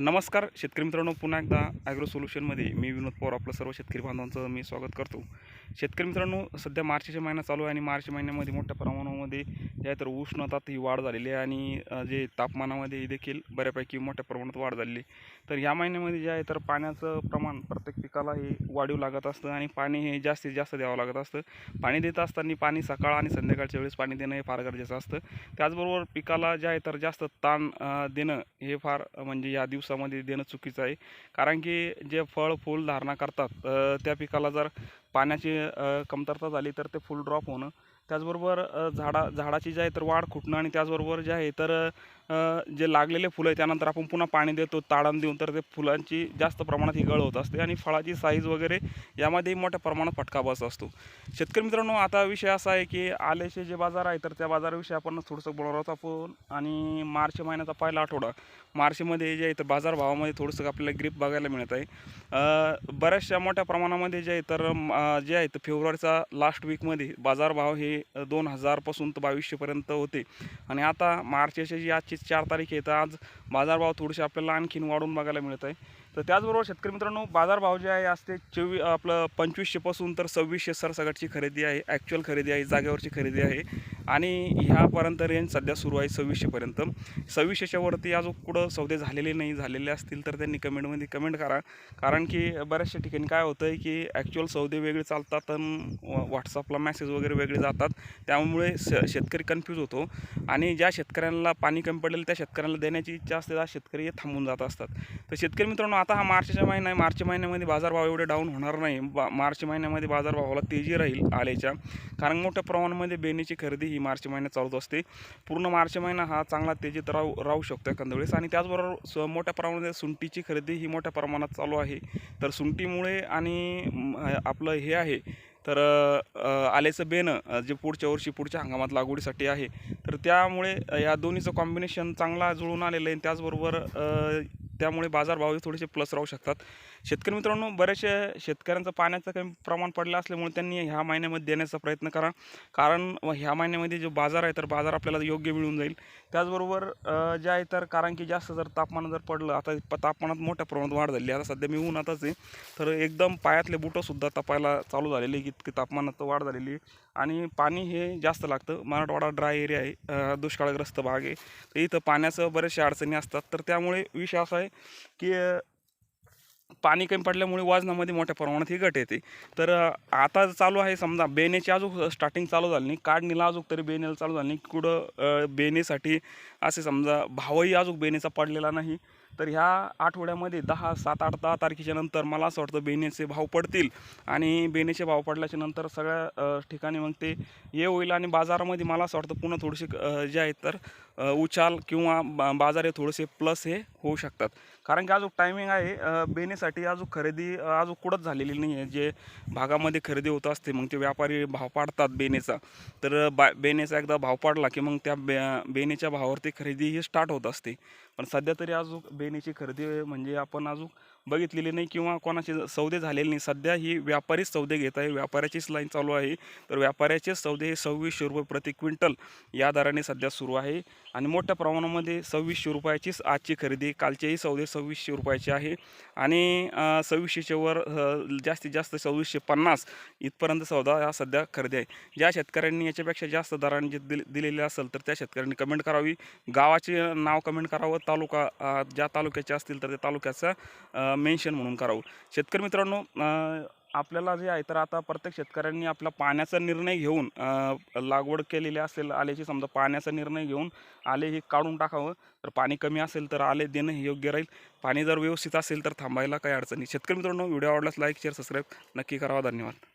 नमस्कार. शेतकरी मित्रांनो पुन्हा एकदा ॲग्रो सोल्युशनमध्ये मी विनोद पवार आपलं सर्व शेतकरी बांधवांचं मी स्वागत करतो. शेतकरी मित्रांनो सध्या मार्चच्या महिना चालू आहे आणि मार्च महिन्यामध्ये मोठ्या प्रमाणामध्ये जे आहे तर उष्णतात ही वाढ झालेली आहे आणि जे तापमानामध्ये देखील बऱ्यापैकी मोठ्या प्रमाणात वाढ झालेली आहे. तर ह्या महिन्यामध्ये जे आहे तर पाण्याचं प्रमाण प्रत्येक पिकाला हे वाढीव लागत असतं आणि पाणी हे जास्तीत जास्त द्यावं लागत असतं. पाणी देत असताना पाणी सकाळ आणि संध्याकाळच्या वेळेस पाणी देणं हे फार गरजेचं असतं. त्याचबरोबर पिकाला जे आहे तर जास्त ताण देणं हे फार म्हणजे या दिवसामध्ये देणं चुकीचं आहे. कारण की जे फळ फूल धारणा करतात त्या पिकाला जर पाण्याची कमतरता झाली तर ते फुल ड्रॉप होणं. त्याचबरोबर झाडा झाडाची जे आहे तर वाढ खुटणं आणि त्याचबरोबर जे आहे तर जे लागलेले फुलं आहे त्यानंतर आपण पुन्हा पाणी देतो ताडण देऊन तर ते फुलांची जास्त प्रमाणात ही गळ होत असते आणि फळाची साईज वगैरे यामध्येही मोठ्या प्रमाणात फटका बस असतो. शेतकरी मित्रांनो आता विषय असा आहे की आलेचे जे बाजार आहे तर त्या बाजाराविषयी आपण थोडंसं बोलणार आहोत. आपण आणि मार्च महिन्याचा पहिला आठवडा. मार्चमध्ये जे आहे तर बाजारभावामध्ये थोडंसं आपल्याला ग्रीप बघायला मिळत आहे. बऱ्याचशा मोठ्या प्रमाणामध्ये जे आहे तर जे आहे तर फेब्रुवारीचा लास्ट वीकमध्ये बाजारभाव हे दोन हजारपासून तर बावीसशेपर्यंत होते. आणि आता मार्चचे जी आजचे चार तारीख आहे तर आज बाजारभाव थोडेसे आपल्याला आणखीन वाढून बघायला मिळत आहे तर त्याचबरोबर शेतकरी मित्रांनो बाजारभाव जे आहे आज ते चोवीस आपलं पंचवीसशेपासून तर सव्वीसशे सरसकटची खरेदी आहे ॲक्च्युअल खरेदी आहे जागेवरची खरेदी आहे. आणि ह्यापर्यंत रेंज सध्या सुरू आहे सव्वीसशेपर्यंत. सव्वीसशेच्यावरती आज अजून कुठं सौदे झालेले नाही झालेले असतील तर त्यांनी कमेंटमध्ये कमेंट करा. कारण की बऱ्याचशा ठिकाणी काय होतं आहे की ॲक्च्युअल सौदे वेगळे चालतात आणि व्हॉट्सअपला मेसेज वगैरे वेगळे जातात. त्यामुळे श शेतकरी कन्फ्यूज होतो. आणि ज्या शेतकऱ्यांना पाणी कमी पडेल त्या शेतकऱ्यांना देण्याची इच्छा असते त्या शेतकरी हे थांबून जात असतात. तर शेतकरी मित्रांनो आता हा मार्चचा महिना आहे. मार्च महिन्यामध्ये बाजारभाव एवढे डाऊन होणार नाही. बा मार्च महिन्यामध्ये बाजारभावाला तेजी राहील आल्याच्या कारण मोठ्या प्रमाणामध्ये बेनीची खरेदी ही मार्च महिन्यात चालू असते. पूर्ण मार्च महिना हा चांगला तेजीत राहू राहू शकतो एखाद्या वेळेस. आणि त्याचबरोबर स मोठ्या प्रमाणामध्ये सुंटीची खरेदी ही मोठ्या प्रमाणात चालू आहे. तर सुंटीमुळे आणि आपलं हे आहे तर आल्याचं बेनं जे पुढच्या वर्षी पुढच्या हंगामात लागवडीसाठी आहे. तर त्यामुळे या दोन्हीचं कॉम्बिनेशन चांगला जुळून आलेलं आहे. त्याचबरोबर त्यामुळे बाजारभावही थोडेसे प्लस राहू शकतात. शेतकरी मित्रांनो बरेचसे शेतकऱ्यांचं पाण्याचं कमी प्रमाण पडलं असल्यामुळे त्यांनी ह्या महिन्यामध्ये देण्याचा प्रयत्न करा. कारण व ह्या महिन्यामध्ये जो बाजार आहे तर बाजार आपल्याला योग्य मिळून जाईल. त्याचबरोबर जे आहे तर कारण की जास्त जर तापमान जर पडलं आता तापमानात मोठ्या प्रमाणात वाढ झाली. आता सध्या मी आताच आहे तर एकदम पायातले बुटंसुद्धा तपायला चालू झालेले की इतकी तापमानात वाढ झालेली आहे. आणि पाणी हे जास्त लागतं. मराठवाडा ड्राय एरिया आहे दुष्काळग्रस्त भाग आहे. तर इथं पाण्याचं बरेचशा अडचणी असतात. तर त्यामुळे विषय असा आहे की पाणी कमी पडल्यामुळे वजनामध्ये मोठ्या प्रमाणात ही घट येते. तर आता चालू आहे समजा बेनेची अजून स्टार्टिंग चालू झाली नाही. काढणीला अजून तरी बेनेला चालू झाली नाही. कुठं बेनेसाठी असे समजा भावही अजून बेनेचा पडलेला नाही. तर ह्या आठवड्यामध्ये दहा सात आठ दहा तारखेच्या नंतर मला असं वाटतं बेनेचे भाव पडतील. आणि बेनेचे भाव पडल्याच्या नंतर सगळ्या ठिकाणी मग ते हे होईल आणि बाजारामध्ये मला असं वाटतं पुन्हा थोडेसे जे आहेत तर उचाल किंवा बा बाजार हे थोडेसे प्लस हे होऊ शकतात. कारण की अजून टायमिंग आहे बेने बेनेसाठी अजून खरेदी अजून कुठंच झालेली नाही आहे. जे भागामध्ये खरेदी होत असते मग ते व्यापारी भाव पाडतात बेनेचा. तर बा बेनेचा एकदा भाव पाडला की मग त्या बे बेनेच्या भावावरती खरेदी ही स्टार्ट होत असते. पण सध्या तरी अजून बेनेची खरेदी म्हणजे आपण अजून बघितलेली नाही किंवा कोणाचे सौदे झालेले नाही. सध्या ही व्यापारीच सौदे घेत आहे. व्यापाऱ्याचीच लाईन चालू आहे. तर व्यापाऱ्याचेच सौदे हे सव्वीसशे रुपये प्रति क्विंटल या दराने सध्या सुरू आहे. आणि मोठ्या प्रमाणामध्ये सव्वीसशे रुपयाचीच आजची खरेदी कालचेही सौदे सव्वीसशे रुपयाचे आहे. आणि सव्वीसशेच्या वर जास्तीत जास्त सव्वीसशे पन्नास इथपर्यंत सौदा हा सध्या खरेदी आहे. ज्या शेतकऱ्यांनी याच्यापेक्षा जास्त दराने जे दिले दिलेले असेल तर त्या शेतकऱ्यांनी कमेंट करावी. गावाचे नाव कमेंट करावं. तालुका ज्या तालुक्याचे असतील तर त्या तालुक्याचा मेन्शन म्हणून करावं. शेतकरी मित्रांनो आपल्याला जे आहे तर आता प्रत्येक शेतकऱ्यांनी आपला पाण्याचा निर्णय घेऊन लागवड केलेली असेल आल्याची समजा पाण्याचा निर्णय घेऊन आले हे काढून टाकावं. तर पाणी कमी असेल तर आले देणं हे योग्य राहील. पाणी जर व्यवस्थित असेल तर थांबायला काही अडचण नाही. शेतकरी मित्रांनो व्हिडिओ आवडल्यास लाईक शेअर सबस्क्राईब नक्की करावा. धन्यवाद.